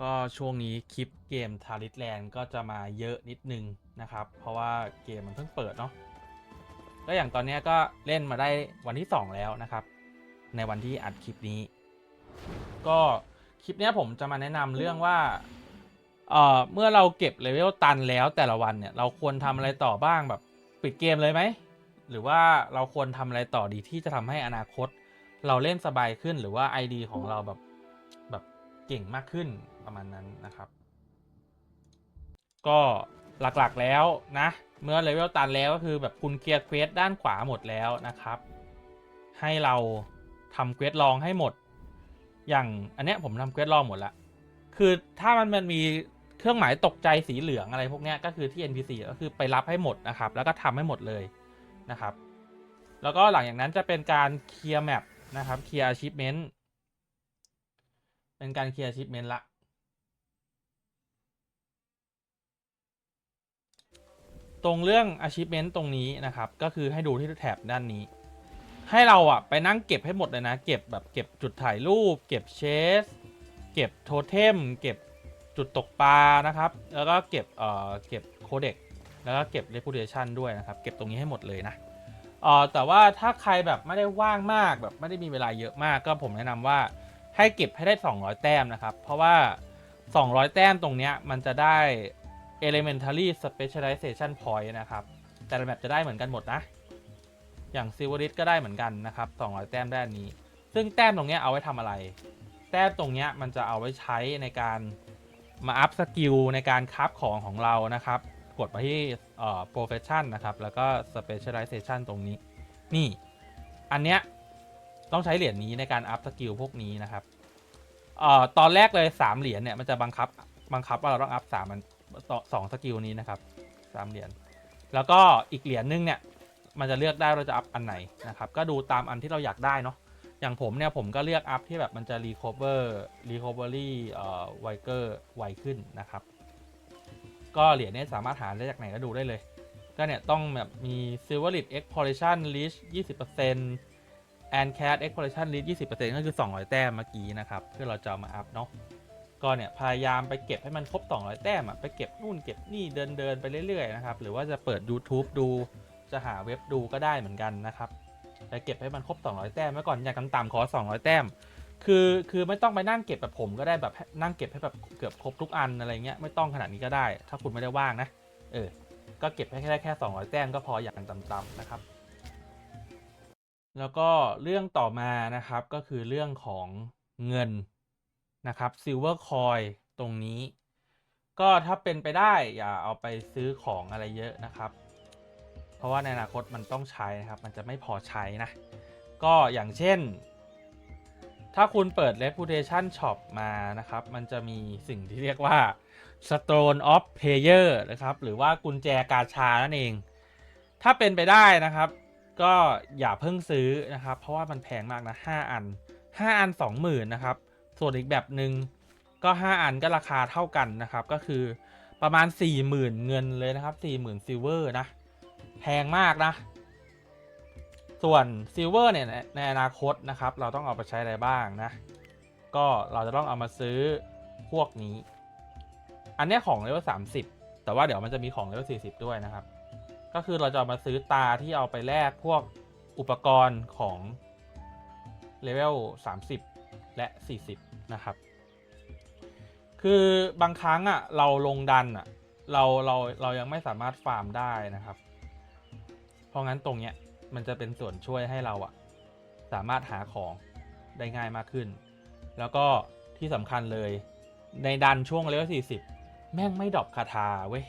ก็ช่วงนี้คลิปเกมทาริสแลนด์ก็จะมาเยอะนิดนึงนะครับ เพราะว่าเกมมันเพิ่งเปิดเนาะก็อย่างตอนนี้ก็เล่นมาได้วันที่ 2 แล้วนะครับ ในวันที่อัดคลิปนี้ ก็คลิปนี้ผมจะมาแนะนำเรื่องว่าเอ่อเมื่อเราเก็บเลเวลตันแล้วแต่ละวันเนี่ยเราควรทำอะไรต่อบ้างแบบปิดเกมเลยไหมหรือว่าเราควรทำอะไรต่อดีที่จะทำให้อนาคต เราเล่นสบายขึ้นหรือว่า ID ของเราแบบ เก่งมากขึ้นประมาณนั้นนะครับ ก็หลักๆแล้วนะ เมื่อเลเวลตันแล้วก็คือแบบคุณเคลียร์เควสด้านขวาหมดแล้วนะครับ ให้เราทำเควสลองให้หมด อย่างอันเนี้ยผมทำเควสลองหมดละคือถ้ามันมันมีเครื่องหมายตกใจสีเหลืองอะไรพวกเนี้ยก็คือที่ NPC ก็คือไปรับให้หมดนะครับ แล้วก็ทำให้หมดเลยนะครับ แล้วก็หลังจากนั้นจะเป็นการเคลียร์แมปนะครับเคลียร์ achievement เเป็นการเคลียร์ achievement ละตรงเรื่อง achievement ตรงนี้นะครับ ก็คือให้ดูที่แถบด้านนี้ ให้เราอะไปนั่งเก็บให้หมดเลยนะ เก็บแบบเก็บจุดถ่ายรูป เก็บเชส เก็บโทเทม เก็บจุดตกปลานะครับ แล้วก็เก็บเอ่อเก็บโคเด็ก แล้วก็เก็บ reputation ด้วยนะครับ เก็บตรงนี้ให้หมดเลยนะเอ่อแต่ว่าถ้าใครแบบไม่ได้ว่างมากแบบไม่ได้มีเวลาเยอะมากก็ผมแนะนำว่า ให้เก็บให้ได้ 200 แต้มนะครับ เพราะว่า 200 แต้มตรงเนี้ยมันจะได้ elementary specialization point นะครับ แต่ละแบบจะได้เหมือนกันหมดนะ อย่าง silverit ก็ได้เหมือนกันนะครับ 200 แต้มด้านนี้ ซึ่งแต้มตรงเนี้ยเอาไว้ทำอะไร แต้มตรงเนี้ยมันจะเอาไว้ใช้ในการมาอัพสกิลในการคราของของเรานะครับ กดไปที่เอ่อ profession นะครับ แล้วก็ specialization ตรงนี้ นี่ อันเนี้ย ต้องใช้เหรียญนี้ในการอัพสกิลพวกนี้นะครับเอ่อตอนแรกเลย3เหรียญเนี่ยมันจะบังคับบังคับว่าเราต้องอัพสามมันต่อสองสกิลนี้นะครับสามเหรียญแล้วก็อีกเหรียญนึงเนี่ยมันจะเลือกได้เราจะอัพอันไหนนะครับก็ดูตามอันที่เราอยากได้เนาะอย่างผมเนี่ยผมก็เลือกอัพที่แบบมันจะ recover recovery เอ่อ wiger ไวขึ้นนะครับ ก็เหรียญนี้สามารถหาได้จากไหนก็ดูได้เลย ก็เนี่ยต้องแบบมี silver lead exploration reach 20% and cat exploration reach 20%ก็คือ200แต้มเมื่อกี้นะครับเพื่อเราจะมาอัพเนาะก็เนี่ยพยายามไปเก็บให้มันครบ 200 แต้มอะไปเก็บนู่นเก็บนี่เดินเดินไปเรื่อยๆนะครับหรือว่าจะเปิด YouTube ดูจะหาเว็บดูก็ได้เหมือนกันนะครับไปเก็บให้มันครบ 200 แต้มไว้ก่อนอย่างต่ำๆขอ 200 แต้ม คือคือไม่ต้องไปนั่งเก็บแบบผมก็ได้แบบนั่งเก็บให้แบบเกือบครบทุกอันอะไรเงี้ยไม่ต้องขนาดนี้ก็ได้ ถ้าคุณไม่ได้ว่างนะเออก็เก็บให้แค่แค่ 200 แต้มก็พออย่างต่ำๆนะครับ แล้วก็เรื่องต่อมานะครับก็คือเรื่องของเงินนะครับซิลเวอร์คอยตรงนี้ ก็ถ้าเป็นไปได้อย่าเอาไปซื้อของอะไรเยอะนะครับ เพราะว่าในอนาคตมันต้องใช้นะครับ มันจะไม่พอใช้นะ ก็อย่างเช่น ถ้าคุณเปิด reputation shop มานะครับ มันจะมีสิ่งที่เรียกว่า stone of player นะครับ หรือว่ากุญแจกาชานั่นเอง ถ้าเป็นไปได้นะครับ ก็อย่าเพิ่งซื้อนะครับ เพราะว่ามันแพงมากนะ 5 อัน 5 อัน 20,000นะครับ ส่วนอีกแบบหนึ่งก็ 5 อันก็ราคาเท่ากันนะครับ ก็คือประมาณ 40,000 เงินเลยนะครับ 40,000ซิลเวอร์นะ แพงมากนะ ส่วนซิลเวอร์เนี่ยในอนาคตนะครับ เราต้องเอาไปใช้อะไรบ้างนะ ก็เราจะต้องเอามาซื้อพวกนี้ อันนี้ของเลเวล30 แต่ว่าเดี๋ยวมันจะมีของเลเวล40 ด้วยนะครับ ก็คือเราจะามาซื้อตาที่เอาไปแลกพวกอุปกรณ์ของเลเวล30 และ 40 นะครับ คือบางครั้งอะเราลงดันอะเราเราเรายังไม่สามารถฟาร์มได้นะครับ เพราะงั้นตรงเนี้ยมันจะเป็นส่วนช่วยให้เราอะสามารถหาของได้ง่ายมากขึ้น แล้วก็ที่สำคัญเลยในดันช่วงเลเวล40 แม่งไม่ดรอปคาถาเว้ย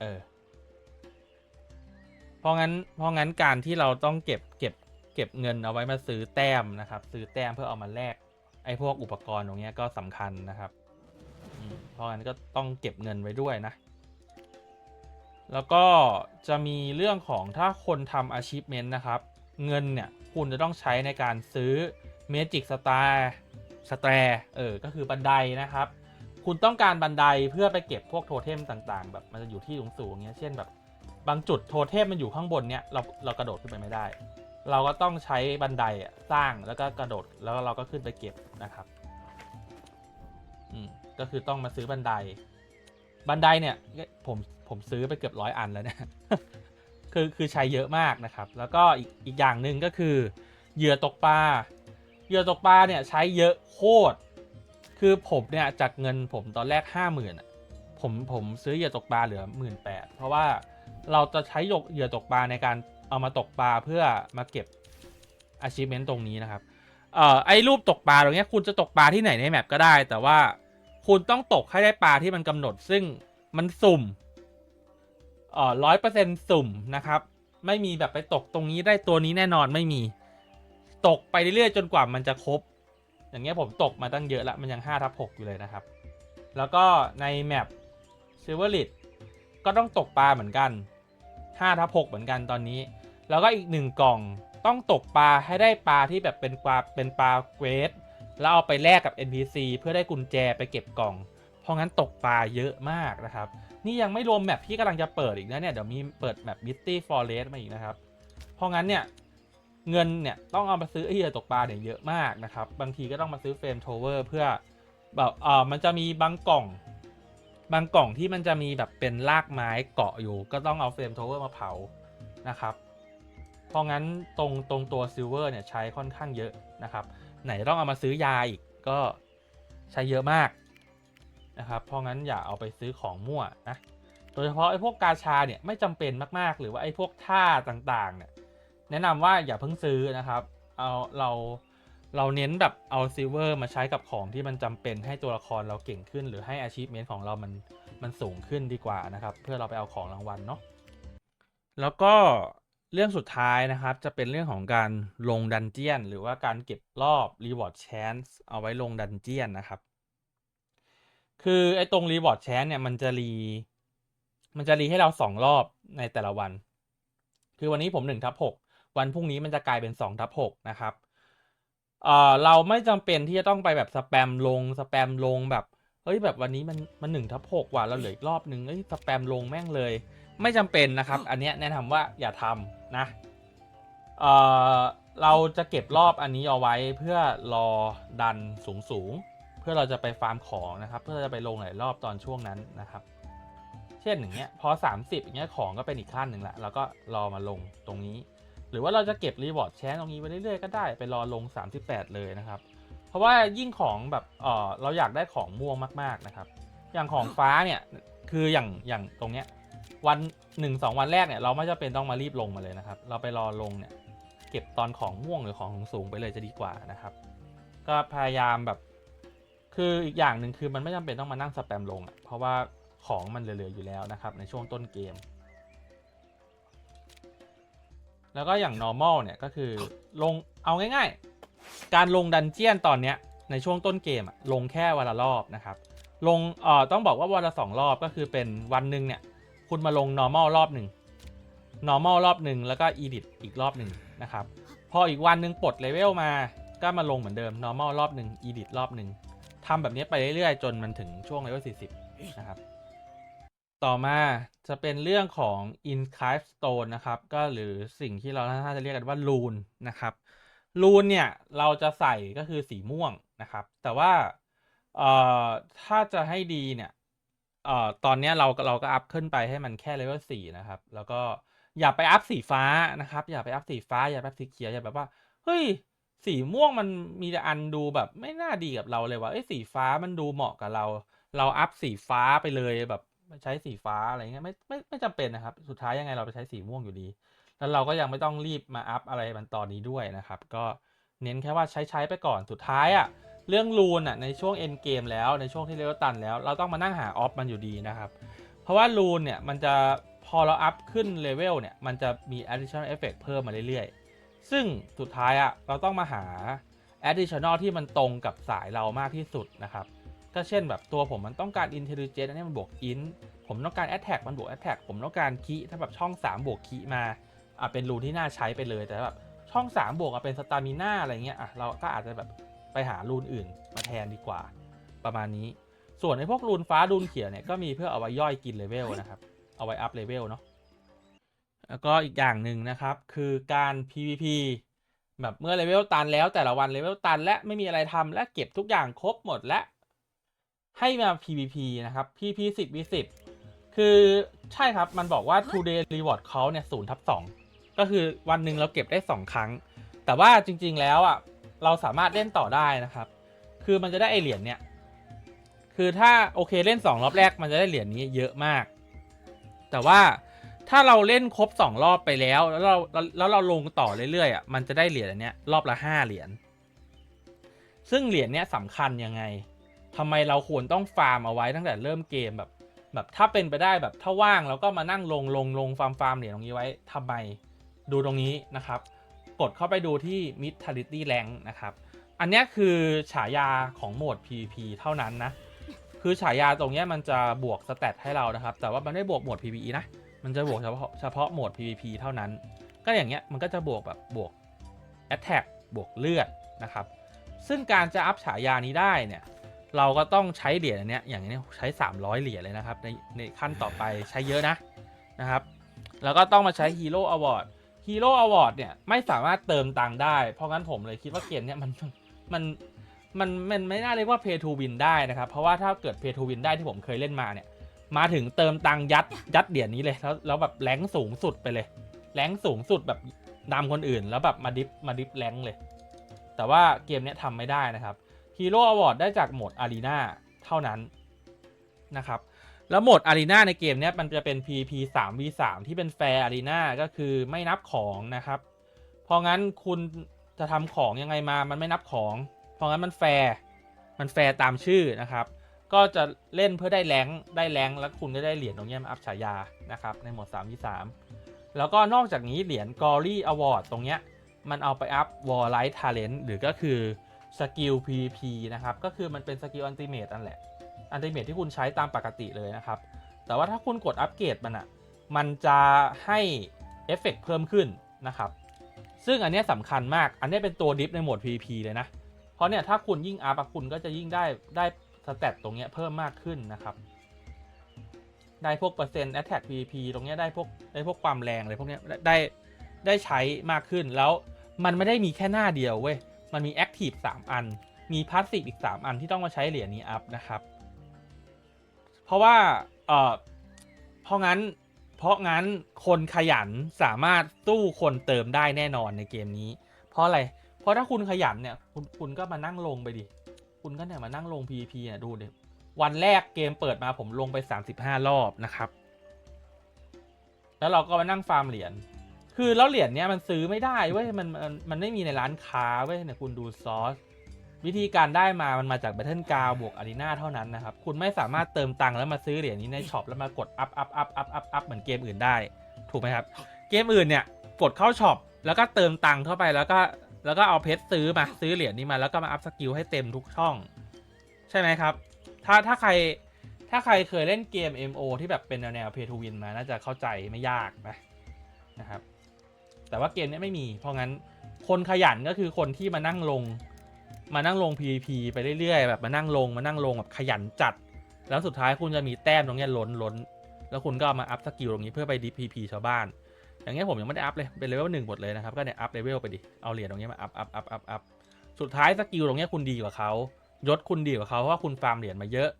เออ ราะงั้นเพราะงั้นการที่เราต้องเก็บเก็บเก็บเงินเอาไว้มาซื้อแต้มนะครับ ซื้อแต้มเพื่อเอามาแลกไอ้พวกอุปกรณ์ตรงนี้ก็สำคัญนะครับเพราะงั้นก็ต้องเก็บเงินไว้ด้วยนะ แล้วก็จะมีเรื่องของถ้าคนทำ achievement นะครับ เงินเนี่ยคุณจะต้องใช้ในการซื้อ Magic Star Star เออ ก็คือบันไดนะครับ คุณต้องการบันไดเพื่อไปเก็บพวกโทเทมต่างๆ แบบมันจะอยู่ที่สูงๆอย่างเงี้ย เช่นแบบ บางจุดโทเทมมันอยู่ข้างบนเนี้ยเราเรากระโดดขึ้นไปไม่ได้ เราก็ต้องใช้บันไดอะสร้างแล้วก็กระโดดแล้วเราก็ขึ้นไปเก็บนะครับอืมก็คือต้องมาซื้อบันได บันไดเนี่ยผมผมซื้อไปเกือบร้อยอันแล้วเนี่ยคือคือใช้เยอะมากนะครับ แล้วก็อีกอีกอย่างหนึ่งก็คือเหยื่อตกปลาเหยื่อตกปลาเนี่ยใช้เยอะโคตร คือผมเนี่ยจากเงินผมตอนแรกห้าหมื่นผมผมซื้อเหยื่อตกปลาเหลือหมื่นแปดเพราะว่า เราจะใช้หยกเหยื่อตกปลาในการเอามาตกปลาเพื่อมาเก็บ achievement ตรงนี้นะครับ เอ่อไอ้รูปตกปลาตรงนี้คุณจะตกปลาที่ไหนในแมปก็ได้ แต่ว่าคุณต้องตกให้ได้ปลาที่มันกำหนด ซึ่งมันสุ่ม เอ่อร้อยเปอร์เซ็นสุ่มนะครับ ไม่มีแบบไปตกตรงนี้ได้ตัวนี้แน่นอนไม่มี ตกไปเรื่อยๆจนกว่ามันจะครบ อย่างเงี้ยผมตกมาตั้งเยอะละมันยัง5ทับ6อยู่เลยนะครับ แล้วก็ในแมปซิลเวอร์ลิดก็ต้องตกปลาเหมือนกัน 5ทับ6เหมือนกันตอนนี้ แล้วก็อีกหนึ่งกล่องต้องตกปลาให้ได้ปลาที่แบบเป็นปลาเป็นปลาเกรดแล้วเอาไปแลกกับ NPC เพื่อได้กุญแจไปเก็บกล่อง เพราะงั้นตกปลาเยอะมากนะครับ นี่ยังไม่รวมแมปที่กำลังจะเปิดอีกนะเนี่ยเดี๋ยวมีเปิดแมป Misty Forest มาอีกนะครับ เพราะงั้นเนี่ยเงินเนี่ยต้องเอามาซื้อไอ้เหี้ยตกปลาเนี่ยเยอะมากนะครับ บางทีก็ต้องมาซื้อเฟรมโทเวอร์เพื่อแบบเออมันจะมีบางกล่อง บางกล่องที่มันจะมีแบบเป็นรากไม้เกาะอยู่ ก็ต้องเอาเฟรมโทเวอร์มาเผานะครับ เพราะงั้นตรงตรงตัวซิลเวอร์เนี่ยใช้ค่อนข้างเยอะนะครับ ไหนต้องเอามาซื้อยาอีกก็ใช้เยอะมากนะครับ เพราะงั้นอย่าเอาไปซื้อของมั่วนะโดยเฉพาะไอ้พวกกาชาเนี่ยไม่จำเป็นมาก ๆ หรือว่าไอ้พวกท่าต่างๆเนี่ยแนะนำว่าอย่าเพิ่งซื้อนะครับ เอาเรา เราเน้นแบบเอาซิลเวอร์มาใช้กับของที่มันจำเป็นให้ตัวละครเราเก่งขึ้น หรือให้อาชีพเมนของเรามันมันสูงขึ้นดีกว่านะครับ เพื่อเราไปเอาของรางวัลเนาะแล้วก็เรื่องสุดท้ายนะครับ จะเป็นเรื่องของการลงดันเจียน หรือว่าการเก็บรอบ Reward Chance เอาไว้ลงดันเจียนนะครับ คือไอ้ตรง Reward Chance เนี่ยมันจะรีมันจะรีให้เราสองรอบในแต่ละวัน คือวันนี้ผมหนึ่งทับหกวันพรุ่งนี้มันจะกลายเป็นสองทับหกนะครับ เอ่อเราไม่จำเป็นที่จะต้องไปแบบสแปมลงสแปมลงแบบเฮ้ยแบบวันนี้มันมันหนึ่งทับหกว่ะเราเหลืออีกรอบนึงเอ้ยสแปมลงแม่งเลย ไม่จำเป็นนะครับ อันเนี้ยแนะนำว่าอย่าทำนะเอ่อเราจะเก็บรอบอันนี้เอาไว้เพื่อรอดันสูงสูงๆเพื่อเราจะไปฟาร์มของนะครับ เพื่อจะไปลงหลายรอบตอนช่วงนั้นนะครับ เช่นอย่างเงี้ยพอ 30อย่างเงี้ยของก็เป็นอีกขั้นหนึ่งละเราก็รอมาลงตรงนี้ห รือว่าเราจะเก็บรีวอร์ดแชร์ตรงนี้ไปเรื่อยๆก็ได้ไปรอลง 38 เลยนะครับ เพราะว่ายิ่งของแบบเออเราอยากได้ของม่วงมากๆนะครับ อย่างของฟ้าเนี่ยคืออย่างอย่างตรงเนี้ยวันหนึ่งสองวันแรกเนี่ยเราไม่จำเป็นต้องมารีบลงมาเลยนะครับ เราไปรอลงเนี่ยเก็บตอนของม่วงหรือของสูงไปเลยจะดีกว่านะครับ ก็พยายามแบบคืออีกอย่างหนึ่งคือมันไม่จำเป็นต้องมานั่งสแปมลงอะ่ะเพราะว่าของมันเหลือๆอยู่แล้วนะครับในช่วงต้นเกม แล้วก็อย่าง normal เนี่ยก็คือลงเอาง่ายๆ การลงดันเจียนตอนเนี้ยในช่วงต้นเกมอะลงแค่วันละรอบนะครับลงเอ่อต้องบอกว่าวันละสองรอบก็คือเป็นวันหนึ่งเนี่ยคุณมาลง normal รอบหนึ่ง normal รอบหนึ่งแล้วก็ edit อีกรอบหนึ่งนะครับพออีกวันหนึ่งปลดเลเวลมาก็มาลงเหมือนเดิม normal รอบหนึ่ง edit รอบหนึ่งทำแบบนี้ไปเรื่อยๆ จนมันถึงช่วงเลเวล40 นะครับ ต่อมาจะเป็นเรื่องของ Inscribe Stone นะครับ ก็หรือสิ่งที่เราท่านจะเรียกกันว่าลูนนะครับลูนเนี่ยเราจะใส่ก็คือสีม่วงนะครับ แต่ว่าเอ่อถ้าจะให้ดีเนี่ยเอ่อตอนนี้เราเราก็อัพขึ้นไปให้มันแค่เลเวลสี่นะครับ แล้วก็อย่าไปอัพสีฟ้านะครับ อย่าไปอัพสีฟ้าอย่าไปอัพสีเขียวอย่าแบบว่าเฮ้ยสีม่วงมันมีแต่อันดูแบบไม่น่าดีกับเราเลยว่าเอ้สีฟ้ามันดูเหมาะกับเรา เราอัพสีฟ้าไปเลยแบบ ใช้สีฟ้าอะไรเงี้ยไม่ไม่ไม่จำเป็นนะครับ สุดท้ายยังไงเราไปใช้สีม่วงอยู่ดี แล้วเราก็ยังไม่ต้องรีบมาอัพอะไรมันตอนนี้ด้วยนะครับ ก็เน้นแค่ว่าใช้ใช้ไปก่อนสุดท้ายอะ่ะเรื่องรูนอะในช่วงเอ็นเกมแล้วในช่วงที่เลเวลตันแล้ว เราต้องมานั่งหาออฟมันอยู่ดีนะครับ เพราะว่ารูนเนี่ยมันจะพอเราอัพขึ้นเลเวลเนี่ยมันจะมี additional effect เพิ่มมาเรื่อยๆ ซึ่งสุดท้ายอะเราต้องมาหา additional ที่มันตรงกับสายเรามากที่สุดนะครับ ก็เช่นแบบตัวผมมันต้องการ intelligence อันนี้มันบวก int ผมต้องการ attack มันบวก attack ผมต้องการคีถ้าแบบช่อง 3 บวกคีมาอะเป็นรูนที่น่าใช้ไปเลยแต่แบบช่อง 3 บวกอะเป็น stamina อะไรเงี้ยอะเราก็อาจจะแบบไปหารูนอื่นมาแทนดีกว่า ประมาณนี้ ส่วนไอ้พวกรูนฟ้ารูนเขียวเนี่ยก็มีเพื่อเอาไว้ย่อยกินเลเวลนะครับ เอาไว้อัพเลเวลเนาะแล้วก็อีกอย่างหนึ่งนะครับคือการ PVP แบบเมื่อเลเวลตันแล้วแต่ละวันเลเวลตันและไม่มีอะไรทำและเก็บทุกอย่างครบหมดและ ให้มา PVP นะครับ PP 10 v 10คือใช่ครับมันบอกว่า today reward เขาเนี่ย0ทับ2ก็คือวันหนึ่งเราเก็บได้ 2 ครั้ง แต่ว่าจริงๆแล้วอะเราสามารถเล่นต่อได้นะครับ คือมันจะได้ไอเหรียญเนี่ย คือถ้าโอเคเล่น 2 รอบแรกมันจะได้เหรียญนี้เยอะมาก แต่ว่าถ้าเราเล่นครบ 2 รอบไปแล้ว แล้วเราแล้วเราลงต่อเรื่อยๆอะมันจะได้เหรียญอันเนี้ยรอบละ 5 เหรียญซึ่งเหรียญเนี้ยสำคัญยังไง ทำไมเราควรต้องฟาร์มเอาไว้ตั้งแต่เริ่มเกมแบบแบบถ้าเป็นไปได้แบบถ้าว่างเราก็มานั่งลงลงลงฟาร์มฟาร์มเหรียญตรงนี้ไว้ทำไมดูตรงนี้นะครับ กดเข้าไปดูที่ Mid t a l i t y Rank นะครับ อันนี้คือฉายาของโหมด PVP เท่านั้นนะ คือฉายาตรงนี้มันจะบวกสเตตให้เรานะครับ แต่ว่ามันไม่บวกโหมด PVE นะ มันจะบวกเฉพาะเฉพาะโหมด PVP เท่านั้น ก็อย่างเงี้ยมันก็จะบวกแบบบวก Attack บวกเลือดนะครับ ซึ่งการจะอัพฉายานี้ได้เนี่ย เราก็ต้องใช้เหรียญอันเนี้ยอย่างนี้ใช้ 300 เหรียญเลยนะครับ ในในขั้นต่อไปใช้เยอะนะนะครับ แล้วก็ต้องมาใช้ Hero Award Hero Award เนี่ยไม่สามารถเติมตังค์ได้ เพราะงั้นผมเลยคิดว่าเกมเนี้ยมันมันมันมันไม่น่าเรียกว่า Pay to Win ได้นะครับ เพราะว่าถ้าเกิด Pay to Win ได้ที่ผมเคยเล่นมาเนี่ย มาถึงเติมตังยัดยัดเหรียญนี้เลยแล้วแล้วแบบแรงสูงสุดไปเลยแรงสูงสุดแบบนำคนอื่นแล้วแบบมาดิฟมาดิฟแรงเลย แต่ว่าเกมเนี้ยทำไม่ได้นะครับ Hero Award ได้จากโหมด Arena เท่านั้นนะครับ แล้วโหมด Arena ในเกมนี้มันจะเป็น PVP 3 v 3ที่เป็น Fair Arena ก็คือไม่นับของนะครับ เพราะงั้นคุณจะทำของยังไงมา มันไม่นับของ เพราะงั้นมันแฟร์มันแฟร์ตามชื่อนะครับ ก็จะเล่นเพื่อได้แรงได้แรงแล้วคุณก็ได้เหรียญตรงเนี้ยมาอัพฉายานะครับในโหมด3 v 3แล้วก็นอกจากนี้เหรียญ Glory Award ตรงเนี้ยมันเอาไปอัพ War Light Talent หรือก็คือ สกิล PVP นะครับ ก็คือมันเป็นสกิลอันติเมตนั่นแหละอันติเมตที่คุณใช้ตามปกติเลยนะครับ แต่ว่าถ้าคุณกดอัปเกรดมันอะ่ะมันจะให้เอฟเฟกต์เพิ่มขึ้นนะครับ ซึ่งอันนี้สำคัญมาก อันนี้เป็นตัวดิฟในโหมด PVP เลยนะ เพราะเนี่ยถ้าคุณยิ่งอัพคุณก็จะยิ่งได้ได้สเตตตรงเนี้ยเพิ่มมากขึ้นนะครับ ได้พวกเปอร์เซ็นต์ attack PVP ตรงเนี้ยได้พวกได้พวกความแรงอะไรพวกเนี้ยได้ได้ใช้มากขึ้นแล้วมันไม่ได้มีแค่หน้าเดียวเว้ย มันมีแ Active 3อัน มี Passive อีก 3 อันที่ต้องมาใช้เหรียญนี้อัพนะครับ เพราะว่าเออเพราะงั้นเพราะงั้นคนขยันสามารถสู้คนเติมได้แน่นอนในเกมนี้ เพราะอะไร เพราะถ้าคุณขยันเนี่ยคุณคุณก็มานั่งลงไปดิ คุณก็เนี่ยมานั่งลง PVP เนี่ยดูดิวันแรกเกมเปิดมาผมลงไป 35 รอบนะครับ แล้วเราก็มานั่งฟาร์มเหรียญ คือแล้วเหรียญเนี้ยมันซื้อไม่ได้เว้ยมันมันมันไม่มีในร้านค้าเว้ยเนี่ยคุณดูซอสวิธีการได้มามันมาจาก Battle g r o u n d บวกอารีนาเท่านั้นนะครับ คุณไม่สามารถเติมตังค์แล้วมาซื้อเหรียญนี้ในช็อปแล้วมากดอัพอัพอัพอัพอัพอัพเหมือนเกมอื่นได้ ถูกไหมครับ เกมอื่นเนี่ยกดเข้าช็อปแล้วก็เติมตังค์เข้าไปแล้วก็แล้วก็เอาเพชรซื้อมาซื้อเหรียญนี้มาแล้วก็มาอัพสกิลให้เต็มทุกช่อง ใช่ไหมครับ ถ้าถ้าใครถ้าใครเคยเล่นเกม MO ที่แบบเป็นแนวแนว Pay to Win มาน่าจะเข้าใจไม่ยากนะนะครับ แต่ว่าเกมนี้ไม่มี เพราะงั้นคนขยันก็คือคนที่มานั่งลง มานั่งลง PVP ไปเรื่อยๆแบบมานั่งลงมานั่งลงแบบขยันจัด แล้วสุดท้ายคุณจะมีแต้มตรงนี้ล้นล้นแล้วคุณก็มาอัพสกิลตรงนี้เพื่อไปดิฟ PVP ชาวบ้าน อย่างเงี้ยผมยังไม่ได้อัพเลย เป็นเลเวลหนึ่งหมดเลยนะครับ ก็เนี่ยอัพเลเวลไปดิ เอาเหรียญตรงนี้มาอัพอัพอัพอัพอัพสุดท้ายสกิลตรงนี้คุณดีกว่าเขายศคุณดีกว่าเขาเพราะว่าคุณฟาร์มเหรียญมาเยอะ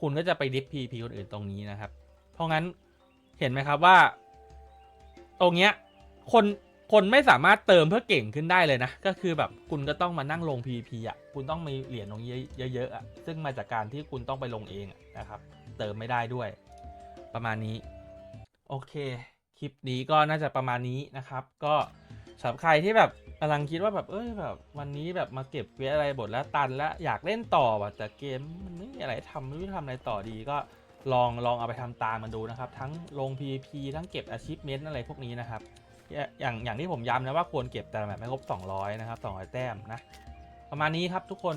คุณก็จะไปดิฟ PVP คนอื่นตรงนี้นะครับ เพราะงั้นเห็นไหมครับว่า ตรงเนี้ยคน คนไม่สามารถเติมเพื่อเก่งขึ้นได้เลยนะ ก็คือแบบคุณก็ต้องมานั่งลง PVP อะ คุณต้องมีเหรียญตรงเยอะๆอะ ซึ่งมาจากการที่คุณต้องไปลงเองนะครับ เติมไม่ได้ด้วย ประมาณนี้ โอเค คลิปนี้ก็น่าจะประมาณนี้นะครับ ก็สำหรับใครที่แบบกำลังคิดว่าแบบเอ้ยแบบวันนี้แบบมาเก็บเวอะไรบทแล้วตันแล้วอยากเล่นต่อว่ะแต่เกมมันไม่มีอะไรทำไม่รู้ทำอะไรต่อดีก็ลองลองเอาไปทำตามมันดูนะครับ ทั้งลง PVP ทั้งเก็บ achievement อะไรพวกนี้นะครับ อย่างอย่างที่ผมย้ำนะว่าควรเก็บแต่ละแบบไม่ครบ 200 นะครับ 200 แต้มนะ ประมาณนี้ครับทุกคน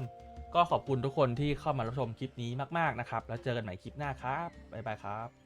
ก็ขอบคุณทุกคนที่เข้ามารับชมคลิปนี้มาก ๆ นะครับ แล้วเจอกันใหม่คลิปหน้าครับบ๊ายบายครับ